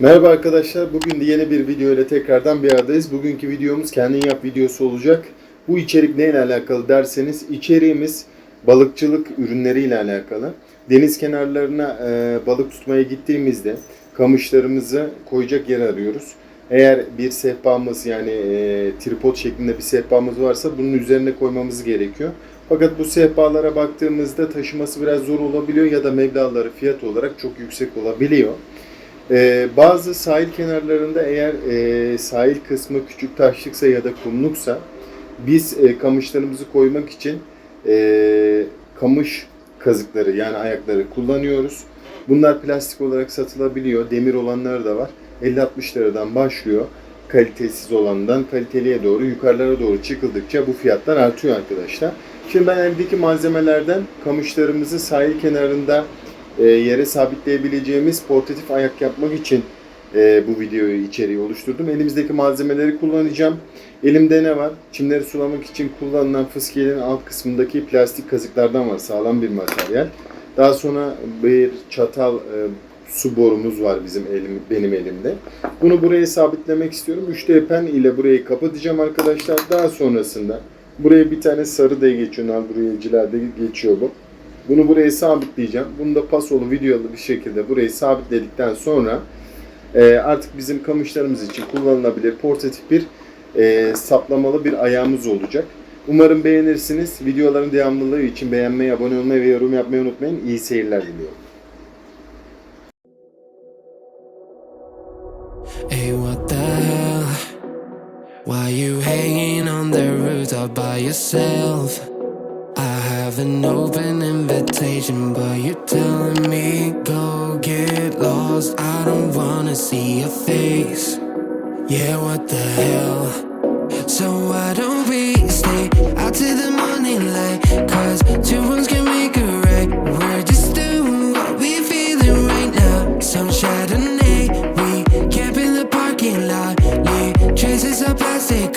Merhaba arkadaşlar. Bugün de yeni bir video ile tekrardan bir aradayız. Bugünkü videomuz kendin yap videosu olacak. Bu içerik neyle alakalı derseniz içeriğimiz balıkçılık ürünleriyle alakalı. Deniz kenarlarına e, balık tutmaya gittiğimizde kamışlarımızı koyacak yer arıyoruz. Eğer bir sehpamız yani e, tripod şeklinde bir sehpamız varsa bunun üzerine koymamız gerekiyor. Fakat bu sehpalara baktığımızda taşıması biraz zor olabiliyor ya da meblağları fiyat olarak çok yüksek olabiliyor. Ee, bazı sahil kenarlarında eğer e, sahil kısmı küçük taşlıksa ya da kumluksa biz e, kamışlarımızı koymak için e, kamış kazıkları yani ayakları kullanıyoruz. Bunlar plastik olarak satılabiliyor. Demir olanları da var. 50-60 liradan başlıyor. Kalitesiz olandan kaliteliye doğru yukarılara doğru çıkıldıkça bu fiyatlar artıyor arkadaşlar. Şimdi ben evdeki malzemelerden kamışlarımızı sahil kenarında e, yere sabitleyebileceğimiz portatif ayak yapmak için e, bu videoyu içeriği oluşturdum. Elimizdeki malzemeleri kullanacağım. Elimde ne var? Çimleri sulamak için kullanılan fıskiyenin alt kısmındaki plastik kazıklardan var. Sağlam bir materyal. Daha sonra bir çatal e, su borumuz var bizim elim, benim elimde. Bunu buraya sabitlemek istiyorum. 3D pen ile burayı kapatacağım arkadaşlar. Daha sonrasında buraya bir tane sarı da geçiyor. Nalburiyecilerde geçiyor bu. Bunu buraya sabitleyeceğim. Bunu da pasolu videolu bir şekilde burayı sabitledikten sonra e, artık bizim kamışlarımız için kullanılabilir portatif bir e, saplamalı bir ayağımız olacak. Umarım beğenirsiniz. Videoların devamlılığı için beğenmeyi, abone olmayı ve yorum yapmayı unutmayın. İyi seyirler diliyorum. Hey, what the hell? Why you hanging on the rooftop by yourself? Have an open invitation, but you're telling me go get lost. I don't wanna see your face. Yeah, what the hell? So why don't we stay out till the morning light? Cause two wrongs can make a right. We're just doing what we're feeling right now. Some Chardonnay, we camp in the parking lot. Leave traces of plastic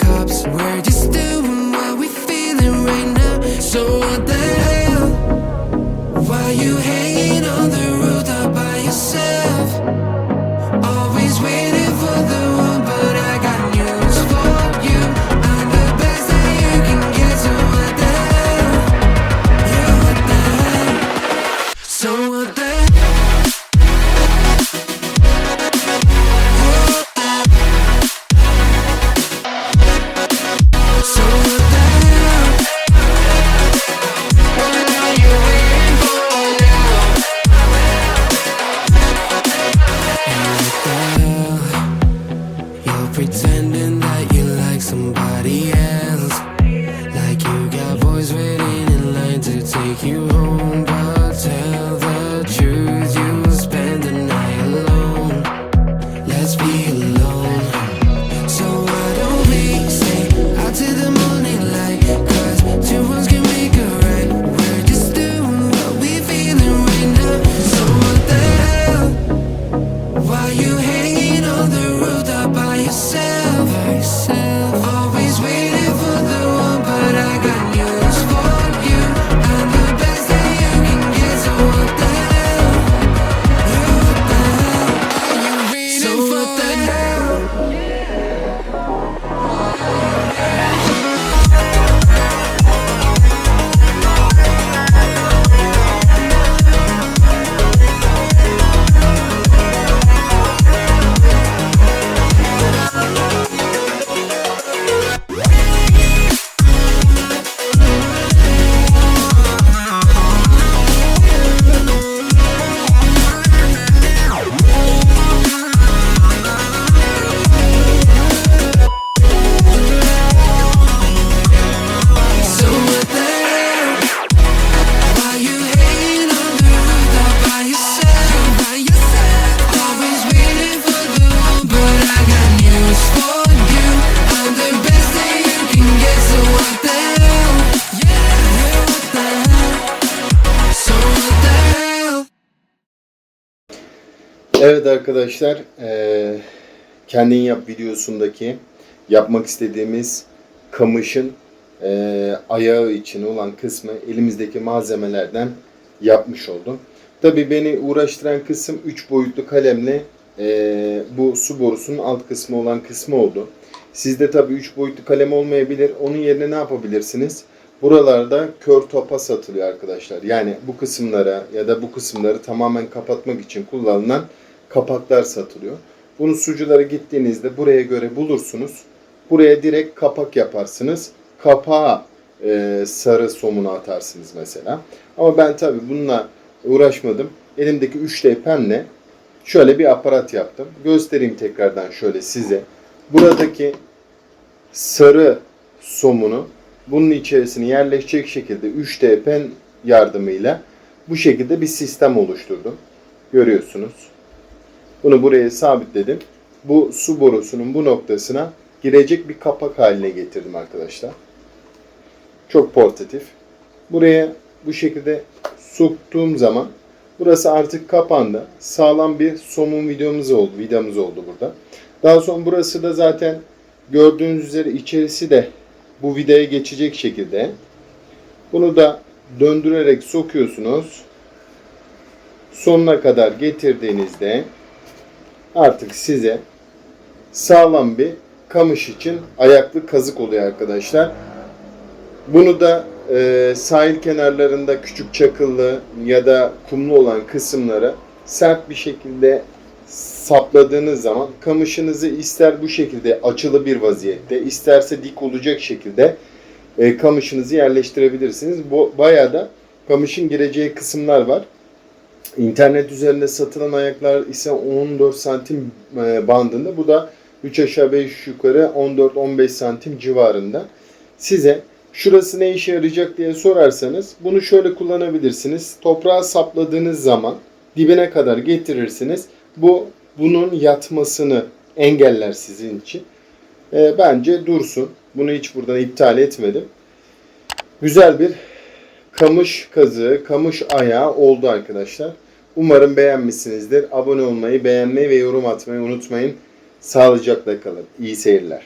Evet arkadaşlar, eee, kendin yap videosundaki yapmak istediğimiz kamışın eee, ayağı için olan kısmı elimizdeki malzemelerden yapmış oldum. Tabii beni uğraştıran kısım 3 boyutlu kalemle e, bu su borusunun alt kısmı olan kısmı oldu. Sizde tabii 3 boyutlu kalem olmayabilir. Onun yerine ne yapabilirsiniz? Buralarda kör topa satılıyor arkadaşlar. Yani bu kısımlara ya da bu kısımları tamamen kapatmak için kullanılan kapaklar satılıyor. Bunu suculara gittiğinizde buraya göre bulursunuz. Buraya direkt kapak yaparsınız. Kapağa e, sarı somunu atarsınız mesela. Ama ben tabii bununla uğraşmadım. Elimdeki 3D penle şöyle bir aparat yaptım. Göstereyim tekrardan şöyle size. Buradaki sarı somunu bunun içerisine yerleşecek şekilde 3D pen yardımıyla bu şekilde bir sistem oluşturdum. Görüyorsunuz. Bunu buraya sabitledim. Bu su borusunun bu noktasına girecek bir kapak haline getirdim arkadaşlar. Çok portatif. Buraya bu şekilde soktuğum zaman burası artık kapandı. Sağlam bir somun videomuz oldu. Vidamız oldu burada. Daha sonra burası da zaten gördüğünüz üzere içerisi de bu vidaya geçecek şekilde. Bunu da döndürerek sokuyorsunuz. Sonuna kadar getirdiğinizde artık size sağlam bir kamış için ayaklı kazık oluyor arkadaşlar. Bunu da e, sahil kenarlarında küçük çakıllı ya da kumlu olan kısımlara sert bir şekilde sapladığınız zaman kamışınızı ister bu şekilde açılı bir vaziyette isterse dik olacak şekilde e, kamışınızı yerleştirebilirsiniz. Bu bayağı da kamışın gireceği kısımlar var. İnternet üzerinde satılan ayaklar ise 14 santim e, bandında. Bu da 3 aşağı 5 yukarı 14-15 santim civarında. Size şurası ne işe yarayacak diye sorarsanız bunu şöyle kullanabilirsiniz. Toprağa sapladığınız zaman dibine kadar getirirsiniz. Bu bunun yatmasını engeller sizin için. E, bence dursun. Bunu hiç buradan iptal etmedim. Güzel bir kamış kazığı, kamış ayağı oldu arkadaşlar. Umarım beğenmişsinizdir. Abone olmayı, beğenmeyi ve yorum atmayı unutmayın. Sağlıcakla kalın. İyi seyirler.